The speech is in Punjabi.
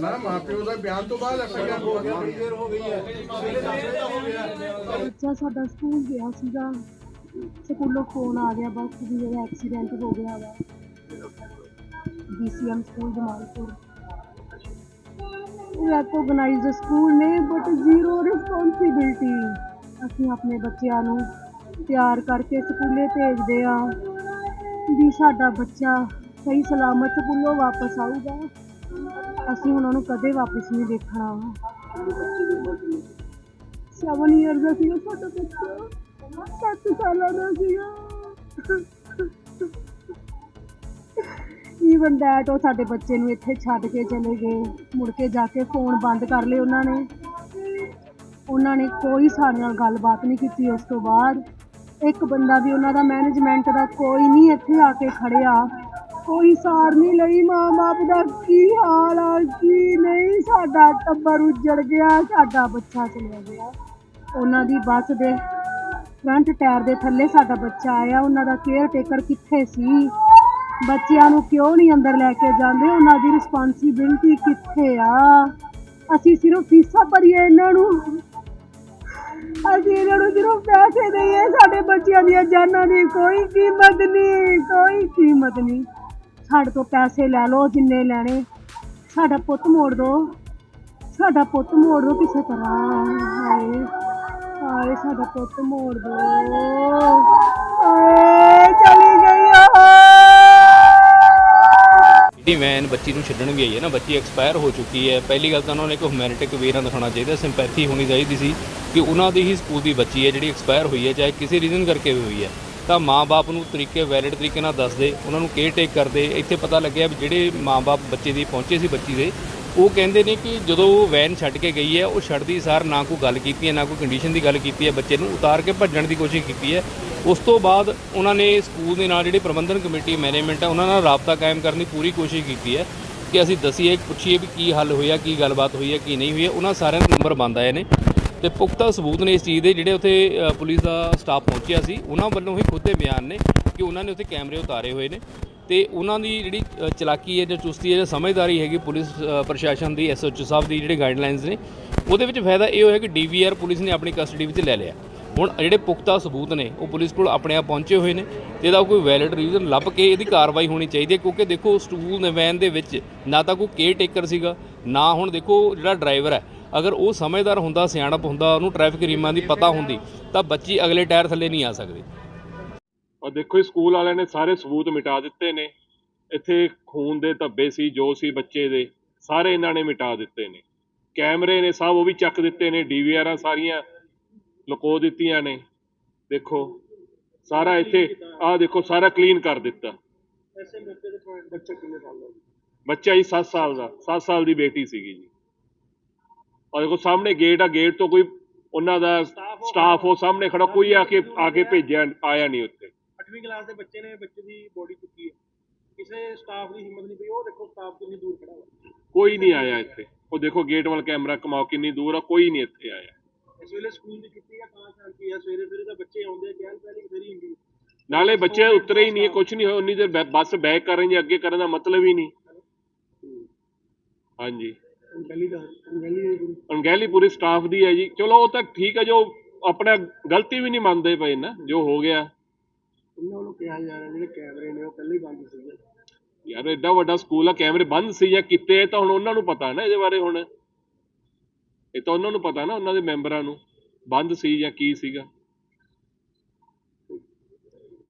ਬਿਆਨ ਤੋਂ ਬਾਅਦ ਐਫਆਈਆਰ ਹੋ ਗਿਆ। ਬੱਚਾ ਸਾਡਾ ਸਕੂਲ ਗਿਆ ਸੀਗਾ। ਸਕੂਲੋਂ ਫੋਨ ਆ ਗਿਆ ਬਸ ਵੀ ਜਿਹੜਾ ਐਕਸੀਡੈਂਟ ਹੋ ਗਿਆ ਵਾ। BCM school Jamalpur. Recognised school ਨੇ ਬਟ ਜ਼ੀਰੋ ਰਿਸਪੌਂਸਿਬਿਲਟੀ ਅਸੀਂ ਆਪਣੇ ਬੱਚਿਆਂ ਨੂੰ ਤਿਆਰ ਕਰਕੇ ਸਕੂਲੇ ਭੇਜਦੇ ਆ ਵੀ ਸਾਡਾ ਬੱਚਾ ਸਹੀ ਸਲਾਮਤ ਸਕੂਲੋਂ ਵਾਪਸ ਆਊਗਾ। ਅਸੀਂ ਉਹਨਾਂ ਨੂੰ ਕਦੇ ਵਾਪਸ ਨਹੀਂ ਦੇਖਣਾ। 7 ਇਅਰਸ ਦਾ ਸੀਗਾ ਸਾਡਾ ਬੱਚਾ। 7 ਸਾਲਾਂ ਦਾ ਸੀਗਾ। ਈਵਨ ਡੈਟ ਉਹ ਸਾਡੇ ਬੱਚੇ ਨੂੰ ਇੱਥੇ ਛੱਡ ਕੇ ਚਲੇ ਗਏ। ਮੁੜ ਕੇ ਜਾ ਕੇ ਫੋਨ ਬੰਦ ਕਰ ਲਏ ਉਹਨਾਂ ਨੇ। ਉਹਨਾਂ ਨੇ ਕੋਈ ਸਾਡੇ ਨਾਲ ਗੱਲਬਾਤ ਨਹੀਂ ਕੀਤੀ ਉਸ ਤੋਂ ਬਾਅਦ। ਇੱਕ ਬੰਦਾ ਵੀ ਉਹਨਾਂ ਦਾ ਮੈਨੇਜਮੈਂਟ ਦਾ ਕੋਈ ਨਹੀਂ ਇੱਥੇ ਆ ਕੇ ਖੜਿਆ। ਕੋਈ ਸਾਰ ਨਹੀਂ ਲਈ ਮਾਂ ਬਾਪ ਦਾ। ਕੀ ਹਾਲ ਆ, ਕੀ ਨਹੀਂ? ਸਾਡਾ ਟੱਬਰ ਉੱਜੜ ਗਿਆ, ਸਾਡਾ ਬੱਚਾ ਚਲਿਆ ਗਿਆ। ਉਹਨਾਂ ਦੀ ਬੱਸ ਦੇ ਫਰੰਟ ਟਾਇਰ ਦੇ ਥੱਲੇ ਸਾਡਾ ਬੱਚਾ ਆਇਆ। ਉਹਨਾਂ ਦਾ ਕੇਅਰ ਟੇਕਰ ਕਿੱਥੇ ਸੀ? ਬੱਚਿਆਂ ਨੂੰ ਕਿਉਂ ਨਹੀਂ ਅੰਦਰ ਲੈ ਕੇ ਜਾਂਦੇ? ਉਹਨਾਂ ਦੀ ਰਿਸਪੌਂਸਿਬਿਲਟੀ ਕਿੱਥੇ ਆ? ਅਸੀਂ ਸਿਰਫ ਫੀਸਾਂ ਭਰੀਏ ਇਹਨਾਂ ਨੂੰ। ਅਸੀਂ ਇਹਨਾਂ ਨੂੰ ਸਿਰਫ ਪੈਸੇ ਦਈਏ। ਸਾਡੇ ਬੱਚਿਆਂ ਦੀਆਂ ਜਾਨਾਂ ਦੀ ਕੋਈ ਕੀਮਤ ਨਹੀਂ, ਕੋਈ ਕੀਮਤ ਨਹੀਂ। ਸਾਡੇ ਤੋਂ ਪੈਸੇ ਲੈ ਲਓ, ਜਿੰਨੇ ਲੈਣੇ। ਸਾਡਾ ਪੁੱਤ ਮੋੜ ਦਿਓ ਸਾਡਾ ਪੁੱਤ ਮੋੜ ਦਿਓ ਕਿਸੇ ਤਰ੍ਹਾਂ। ਹਾਏ ਹਾਏ, ਸਾਡਾ ਪੁੱਤ ਮੋੜ ਦਿਓ ਹਾਏ, ਚਲੀ ਗਈ ਜਿਹੜੀ ਵੈਨ ਬੱਚੀ ਨੂੰ ਛੱਡਣ ਗਈ ਹੈ ਨਾ। ਬੱਚੀ ਐਕਸਪਾਇਰ ਹੋ ਚੁੱਕੀ ਹੈ। ਪਹਿਲੀ ਗੱਲ ਤਾਂ ਉਹਨਾਂ ਨੇ ਇੱਕ ਹਿਊਮੈਨਿਟਿਕ ਵੇਰਾਂ ਦਿਖਾਉਣਾ ਚਾਹੀਦਾ। ਸਿੰਪੈਥੀ ਹੋਣੀ ਚਾਹੀਦੀ ਸੀ ਕਿ ਉਹਨਾਂ ਦੀ ਹੀ ਸਕੂਲ ਦੀ ਬੱਚੀ ਹੈ, ਜਿਹੜੀ ਐਕਸਪਾਇਰ ਹੋਈ ਹੈ, ਚਾਹੇ ਕਿਸੇ ਰੀਜ਼ਨ ਕਰਕੇ ਵੀ ਹੋਈ ਹੈ। ਤਾਂ ਮਾਂ-ਬਾਪ ਨੂੰ ਤਰੀਕੇ ਵੈਲਿਡ ਤਰੀਕੇ ਨਾਲ ਦੱਸਦੇ, ਉਹਨਾਂ ਨੂੰ ਕੇਅਰ ਟੇਕ ਕਰਦੇ। ਇੱਥੇ ਪਤਾ ਲੱਗਿਆ ਵੀ ਜਿਹੜੇ ਮਾਂ-ਬਾਪ ਬੱਚੇ ਦੀ ਪਹੁੰਚੇ ਸੀ ਬੱਚੀ ਦੇ, ਉਹ ਕਹਿੰਦੇ ਨੇ ਕਿ ਜਦੋਂ ਉਹ ਵੈਨ ਛੱਡ ਕੇ ਗਈ ਹੈ, ਉਹ ਛੱਡਦੀ ਸਾਰ ਨਾ ਕੋਈ ਗੱਲ ਕੀਤੀ ਹੈ, ਨਾ ਕੋਈ ਕੰਡੀਸ਼ਨ ਦੀ ਗੱਲ ਕੀਤੀ ਹੈ, ਬੱਚੇ ਨੂੰ ਉਤਾਰ ਕੇ ਭੱਜਣ ਦੀ ਕੋਸ਼ਿਸ਼ ਕੀਤੀ ਹੈ। ਉਸ ਤੋਂ ਬਾਅਦ ਉਹਨਾਂ ਨੇ ਸਕੂਲ ਦੇ ਨਾਲ ਜਿਹੜੀ ਪ੍ਰਬੰਧਨ ਕਮੇਟੀ ਮੈਨੇਜਮੈਂਟ ਹੈ, ਉਹਨਾਂ ਨਾਲ ਰਾਬਤਾ ਕਾਇਮ ਕਰਨ ਦੀ ਪੂਰੀ ਕੋਸ਼ਿਸ਼ ਕੀਤੀ ਹੈ ਕਿ ਅਸੀਂ ਦਸੀਏ, ਪੁੱਛੀਏ ਵੀ ਕੀ ਹੱਲ ਹੋਇਆ, ਕੀ ਗੱਲਬਾਤ ਹੋਈ ਹੈ, ਕੀ ਨਹੀਂ ਹੋਈ ਹੈ। ਉਹਨਾਂ ਸਾਰਿਆਂ ਦੇ ਨੰਬਰ ਬੰਦ ਆਏ ਨੇ। ਤੇ ਪੁਖਤਾ ਸਬੂਤ ਨੇ ਇਸ ਚੀਜ਼ ਦੇ ਜਿਹੜੇ ਉੱਥੇ ਪੁਲਿਸ ਦਾ ਸਟਾਫ ਪਹੁੰਚਿਆ ਸੀ, ਉਹਨਾਂ ਵੱਲੋਂ ਹੀ ਖੁਦ ਦੇ ਬਿਆਨ ਨੇ ਕਿ ਉਹਨਾਂ ਨੇ ਉੱਥੇ ਕੈਮਰੇ ਉਤਾਰੇ ਹੋਏ ਨੇ ਤੇ ਉਹਨਾਂ ਦੀ ਜਿਹੜੀ ਚਲਾਕੀ ਹੈ ਜਾਂ ਚੁਸਤੀ ਹੈ ਜਾਂ ਸਮਝਦਾਰੀ ਹੈਗੀ ਪੁਲਿਸ ਪ੍ਰਸ਼ਾਸਨ ਦੀ ਐਸਓਚ ਸਾਹਿਬ ਦੀ ਜਿਹੜੇ ਗਾਈਡਲਾਈਨਸ ਨੇ, ਉਹਦੇ ਵਿੱਚ ਫਾਇਦਾ ਇਹ ਹੋਇਆ ਕਿ ਡੀਵੀਆਰ ਪੁਲਿਸ ਨੇ ਆਪਣੀ ਕਸਟਡੀ ਵਿੱਚ ਲੈ ਲਿਆ। ਹੁਣ ਜਿਹੜੇ ਪੁਖਤਾ ਸਬੂਤ ਨੇ, ਉਹ ਪੁਲਿਸ ਕੋਲ ਆਪਣੇ ਆਪ ਪਹੁੰਚੇ ਹੋਏ ਨੇ ਤੇ ਇਹਦਾ ਕੋਈ ਵੈਲਿਡ ਰੀਜ਼ਨ ਲੱਭ ਕੇ ਇਹਦੀ ਕਾਰਵਾਈ ਹੋਣੀ ਚਾਹੀਦੀ ਹੈ, ਕਿਉਂਕਿ ਦੇਖੋ ਸਟੂਲ ਨੇ ਵੈਨ ਦੇ ਵਿੱਚ ਨਾ ਤਾਂ ਕੋਈ ਕੇਅਰ ਟੇਕਰ ਸੀਗਾ, ਨਾ ਹੁਣ ਦੇਖੋ ਜਿਹੜਾ ਡਰਾਈਵਰ ਹੈ ਅਗਰ ਉਹ ਸਮਝਦਾਰ ਹੁੰਦਾ, ਸਿਆਣਪ ਹੁੰਦਾ, ਉਹਨੂੰ ਟ੍ਰੈਫਿਕ ਰੀਮਾਂ ਦੀ ਪਤਾ ਹੁੰਦੀ, ਤਾਂ ਬੱਚੀ ਅਗਲੇ ਟਾਇਰ ਥੱਲੇ ਨਹੀਂ ਆ ਸਕਦੀ। ਔਰ ਦੇਖੋ ਜੀ ਸਕੂਲ ਵਾਲਿਆਂ ਨੇ ਸਾਰੇ ਸਬੂਤ ਮਿਟਾ ਦਿੱਤੇ ਨੇ। ਇੱਥੇ ਖੂਨ ਦੇ ਧੱਬੇ ਸੀ, ਜੋ ਸੀ ਬੱਚੇ ਦੇ, ਸਾਰੇ ਇਹਨਾਂ ਨੇ ਮਿਟਾ ਦਿੱਤੇ ਨੇ। ਕੈਮਰੇ ਨੇ ਸਭ ਉਹ ਵੀ ਚੱਕ ਦਿੱਤੇ ਨੇ, ਡੀਵੀਆਰਾਂ ਸਾਰੀਆਂ ਲੁਕੋ ਦਿੱਤੀਆਂ ਨੇ। ਦੇਖੋ, ਸਾਰਾ ਇੱਥੇ, ਆਹ ਦੇਖੋ, ਸਾਰਾ ਕਲੀਨ ਕਰ ਦਿੱਤਾ। ਬੱਚਾ ਜੀ 7 ਸਾਲ ਦਾ 7 ਸਾਲ ਦੀ ਬੇਟੀ ਸੀਗੀ ਜੀ। ਔਰ ਦੇਖੋ ਸਾਹਮਣੇ ਗੇਟ ਆ ਗੇਟ ਤੋਂ ਕੋਈ ਉਹਨਾਂ ਦਾ ਸਟਾਫ ਉਹ ਸਾਹਮਣੇ ਖੜਾ ਕੋਈ ਆ ਕੇ ਆ ਕੇ ਭੇਜਿਆ ਆਇਆ ਨਹੀਂ ਉੱਥੇ। 8ਵੀਂ ਕਲਾਸ ਦੇ ਬੱਚੇ ਨੇ ਬੱਚੇ ਦੀ ਬੋਡੀ ਚੁੱਕੀ ਹੈ। ਕਿਸੇ ਸਟਾਫ ਦੀ ਹਿੰਮਤ ਨਹੀਂ ਪਈ ਉਹ ਦੇਖੋ ਸਟਾਫ ਕਿੰਨੀ ਦੂਰ ਖੜਾ ਹੋਇਆ। ਕੋਈ ਨਹੀਂ ਆਇਆ ਇੱਥੇ। ਉਹ ਦੇਖੋ ਗੇਟ ਵੱਲ ਕੈਮਰਾ ਕਮਾਓ ਕਿੰਨੀ ਦੂਰ ਆ ਕੋਈ ਨਹੀਂ ਇੱਥੇ ਆਇਆ। ਇਸ ਵੇਲੇ ਸਕੂਲ ਦੀ ਛੁੱਟੀ ਆ ਤਾਂ ਸ਼ਾਂਤੀ ਆ। ਸਵੇਰੇ ਸਵੇਰੇ ਤਾਂ ਬੱਚੇ ਆਉਂਦੇ ਕਹਿਣ ਪਹਿਲੀ ਬਥੇਰੀ ਹੁੰਦੀ। ਨਾਲੇ ਬੱਚੇ ਉਤਰੇ ਹੀ ਨਹੀਂ ਕੁਝ ਨਹੀਂ ਹੋਇਆ ਉਨੀ ਦੇਰ ਬੱਸ ਬੈਕ ਕਰਨ ਜਾਂ ਅੱਗੇ ਕਰਨ ਦਾ ਮਤਲਬ ਹੀ ਨਹੀਂ। ਹਾਂਜੀ। ਅਣਗਹਿਲੀ ਪੂਰੀ ਸਟਾਫ ਦੀ ਹੈ ਜੀ। ਚਲੋ ਉਹ ਤਾਂ ਠੀਕ ਹੈ ਜੋ ਆਪਣਾ ਗਲਤੀ ਵੀ ਨਹੀਂ ਮੰਨਦੇ ਪਏ ਨਾ ਜੋ ਹੋ ਗਿਆ। ਉਹਨਾਂ ਵੱਲੋਂ ਕਿਹਾ ਜਾ ਰਿਹਾ ਜਿਹੜੇ ਕੈਮਰੇ ਨੇ ਉਹ ਪਹਿਲੇ ਹੀ ਬੰਦ ਸੀਗੇ। ਯਾਰ ਐਡਾ ਵੱਡਾ ਸਕੂਲ ਆ ਕੈਮਰੇ ਬੰਦ ਸੀ ਜਾਂ ਕਿਤੇ ਤਾਂ ਹੁਣ ਉਹਨਾਂ ਨੂੰ ਪਤਾ ਨਾ ਇਹਦੇ ਬਾਰੇ ਹੁਣ। ਇਹ ਤਾਂ ਉਹਨਾਂ ਨੂੰ ਪਤਾ ਨਾ ਉਹਨਾਂ ਦੇ ਮੈਂਬਰਾਂ ਨੂੰ। ਬੰਦ ਸੀ ਜਾਂ ਕੀ ਸੀਗਾ।